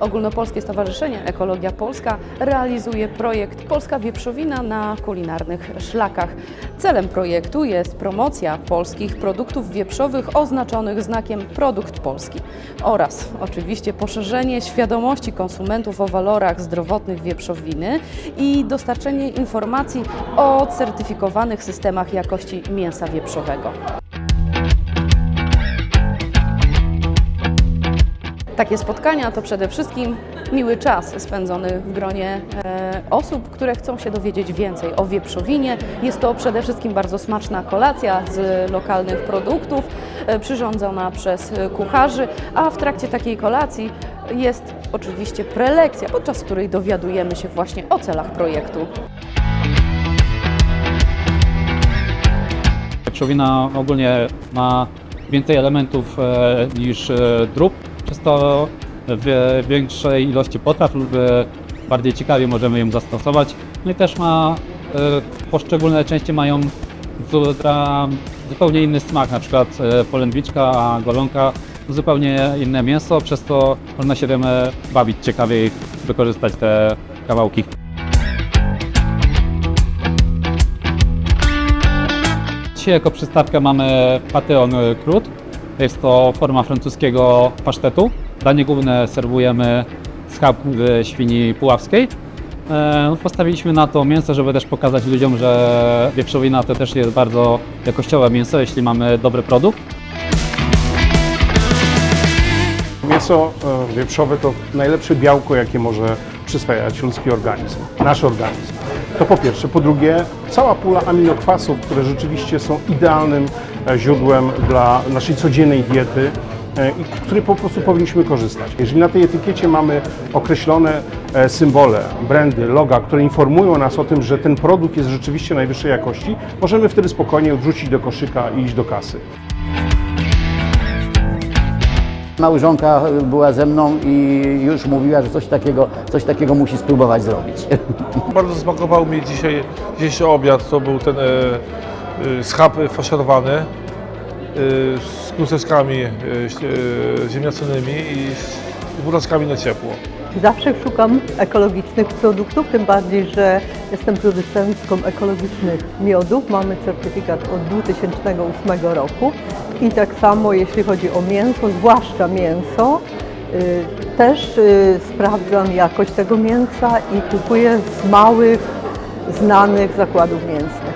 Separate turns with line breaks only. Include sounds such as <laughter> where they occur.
Ogólnopolskie Stowarzyszenie Ekologia Polska realizuje projekt Polska Wieprzowina na kulinarnych szlakach. Celem projektu jest promocja polskich produktów wieprzowych oznaczonych znakiem Produkt Polski oraz oczywiście poszerzenie świadomości konsumentów o walorach zdrowotnych wieprzowiny i dostarczenie informacji o certyfikowanych systemach jakości mięsa wieprzowego. Takie spotkania to przede wszystkim miły czas spędzony w gronie e, osób, które chcą się dowiedzieć więcej o wieprzowinie. Jest to przede wszystkim bardzo smaczna kolacja z lokalnych produktów, e, przyrządzona przez kucharzy, a w trakcie takiej kolacji jest oczywiście prelekcja, podczas której dowiadujemy się właśnie o celach projektu.
Wieprzowina ogólnie ma więcej elementów e, niż e, drób, przez to w większej ilości potraw lub e, bardziej ciekawie możemy ją zastosować. No i też ma e, poszczególne części mają zupełnie inny smak, na przykład e, polędwiczka, a golonka zupełnie inne mięso, przez to można się tym bawić ciekawiej, wykorzystać te kawałki. Dzisiaj jako przystawkę mamy Pateon Crud. Jest to forma francuskiego pasztetu. Danie główne serwujemy z świni puławskiej. E, Postawiliśmy na to mięso, żeby też pokazać ludziom, że wieprzowina to też jest bardzo jakościowe mięso, jeśli mamy dobry produkt.
Mięso e, wieprzowe to najlepsze białko, jakie może przyswajać ludzki organizm, nasz organizm. To po pierwsze. Po drugie, cała pula aminokwasów, które rzeczywiście są idealnym źródłem dla naszej codziennej diety e, i której po prostu powinniśmy korzystać. Jeżeli na tej etykiecie mamy określone e, symbole, brandy, loga, które informują nas o tym, że ten produkt jest rzeczywiście najwyższej jakości, możemy wtedy spokojnie odrzucić do koszyka i iść do kasy.
Małżonka była ze mną i już mówiła, że coś takiego, coś takiego musi spróbować zrobić. <laughs>
Bardzo smakował mi dzisiaj dzisiejszy obiad. To był ten e, e, schab faszerowany e, z kluseczkami e, e, ziemniaczanymi i z buraczkami na ciepło.
Zawsze szukam ekologicznych produktów, tym bardziej, że jestem producentką ekologicznych miodów. Mamy certyfikat od 2008 roku i tak samo jeśli chodzi o mięso, zwłaszcza mięso, y, też y, sprawdzam jakość tego mięsa i kupuję z małych, znanych zakładów mięsnych.